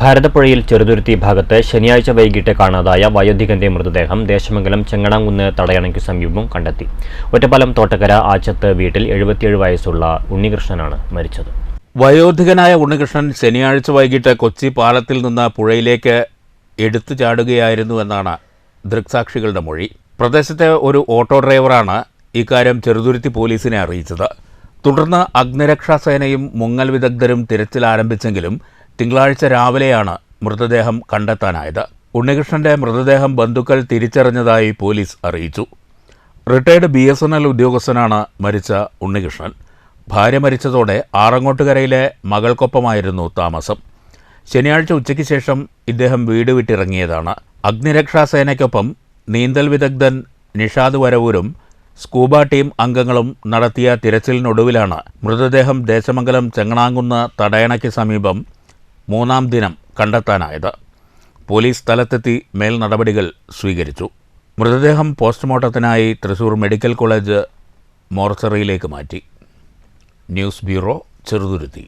ഭാരതപ്പുഴയിൽ ചെറുതുരുത്തി ഭാഗത്ത് ശനിയാഴ്ച വൈകിട്ട് കാണാതായ വയോധികന്റെ മൃതദേഹം ദേശമംഗലം ചെങ്ങണാങ്കുന്ന് തടയണയ്ക്ക് സമീപം കണ്ടെത്തി. ഒറ്റപ്പാലം തോട്ടക്കര ആച്ചത്ത് വീട്ടിൽ എഴുപത്തിയേഴ് വയസ്സുള്ള ഉണ്ണികൃഷ്ണനാണ് മരിച്ചത്. വയോധികനായ ഉണ്ണികൃഷ്ണൻ ശനിയാഴ്ച വൈകിട്ട് കൊച്ചി പാലത്തിൽ നിന്ന് പുഴയിലേക്ക് എടുത്തു ചാടുകയായിരുന്നു എന്നാണ് ദൃക്സാക്ഷികളുടെ മൊഴി. പ്രദേശത്തെ ഒരു ഓട്ടോ ഡ്രൈവറാണ് ഇക്കാര്യം ചെറുതുരുത്തി പോലീസിനെ അറിയിച്ചത്. തുടർന്ന് അഗ്നിരക്ഷാസേനയും മുങ്ങൽ വിദഗ്ധരും തിരച്ചിൽ ആരംഭിച്ചെങ്കിലും തിങ്കളാഴ്ച രാവിലെയാണ് മൃതദേഹം കണ്ടെത്താനായത്. ഉണ്ണികൃഷ്ണന്റെ മൃതദേഹം ബന്ധുക്കൾ തിരിച്ചറിഞ്ഞതായി പോലീസ് അറിയിച്ചു. Retired B S N L ഉദ്യോഗസ്ഥനാണ് മരിച്ച ഉണ്ണികൃഷ്ണൻ. ഭാര്യ മരിച്ചതോടെ ആറങ്ങോട്ടുകരയിലെ മകൾക്കൊപ്പമായിരുന്നു താമസം. ശനിയാഴ്ച ഉച്ചയ്ക്ക് ശേഷം ഇദ്ദേഹം വീട് വിട്ടിറങ്ങിയതാണ്. അഗ്നിരക്ഷാസേനയ്ക്കൊപ്പം നീന്തൽ വിദഗ്ധൻ നിഷാദ് വരവൂരും സ്കൂബ ടീം അംഗങ്ങളും നടത്തിയ തിരച്ചിലിനൊടുവിലാണ് മൃതദേഹം ദേശമംഗലം ചെങ്ങണാങ്കുന്ന് തടയണയ്ക്ക് സമീപം മൂന്നാം ദിനം കണ്ടെത്താനായത്. പോലീസ് സ്ഥലത്തെത്തി മേൽ നടപടികൾ സ്വീകരിച്ചു. മൃതദേഹം പോസ്റ്റ്മോർട്ടത്തിനായി തൃശൂർ മെഡിക്കൽ കോളേജ് മോർച്ചറിയിലേക്ക് മാറ്റി. News bureau Cheruthuruthy.